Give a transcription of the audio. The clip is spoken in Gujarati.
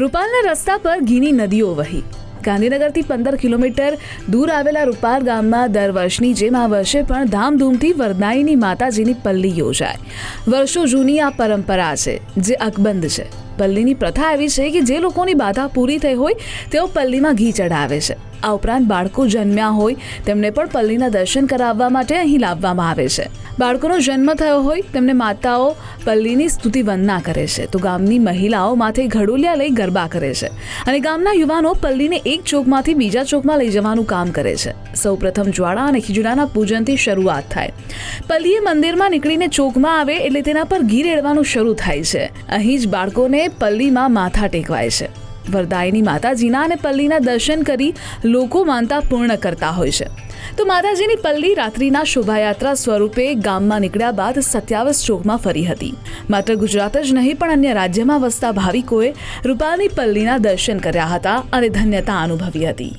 રૂપાલના રસ્તા પર ઘીની નદીઓ વહી. ગાંધીનગરથી પંદર કિલોમીટર દૂર આવેલા રૂપાલ ગામમાં દર વર્ષની જેમ આ વર્ષે પણ ધામધૂમથી વરદાયીની માતાજીની પલ્લી યોજાય. વર્ષો જૂની આ પરંપરા છે, જે અકબંધ છે. પલ્લીની પ્રથા એવી છે કે જે લોકોની બાધા પૂરી થઈ હોય, તેઓ પલ્લીમાં ઘી ચડાવે છે. આ ઉપરાંત બાળકો જન્મ્યા હોય, તેમને પણ પલ્લીના દર્શન કરાવવા માટે અહીં લાવવામાં આવે છે. બાળકોનો જન્મ થયો હોય, તેમને માતાઓ પલ્લીની સ્તુતિ વંદના કરે છે. તો ગામની મહિલાઓ માથે ઘડોલિયા લઈ ગરબા કરે છે. અને ગામના યુવાનો પલ્લીને એક ચોકમાંથી બીજા ચોકમાં લઈ જવાનું કામ કરે છે. સૌપ્રથમ જ્વાળા અને ખીજડાના પૂજનથી શરૂઆત થાય. પલ્લીએ મંદિરમાં નીકળીને ચોકમાં આવે એટલે તેના પર ઘી રેડવાનું શરૂ થાય છે. અહીં જ બાળકોને પલ્લીમાં માથા ટેકવાય છે. વરદાયની માતાજીના અને પલ્લીના દર્શન કરી લોકો માનતા પૂર્ણ કરતા હોય છે. તો માતાજીની પલ્લી રાત્રિના શોભાયાત્રા સ્વરૂપે ગામમાં નીકળ્યા બાદ સત્યાવીસ ચોકમાં ફરી હતી. માત્ર ગુજરાત જ નહીં, પણ અન્ય રાજ્યમાં વસતા ભાવિકોએ રૂપાલની પલ્લીના દર્શન કર્યા હતા અને ધન્યતા અનુભવી હતી.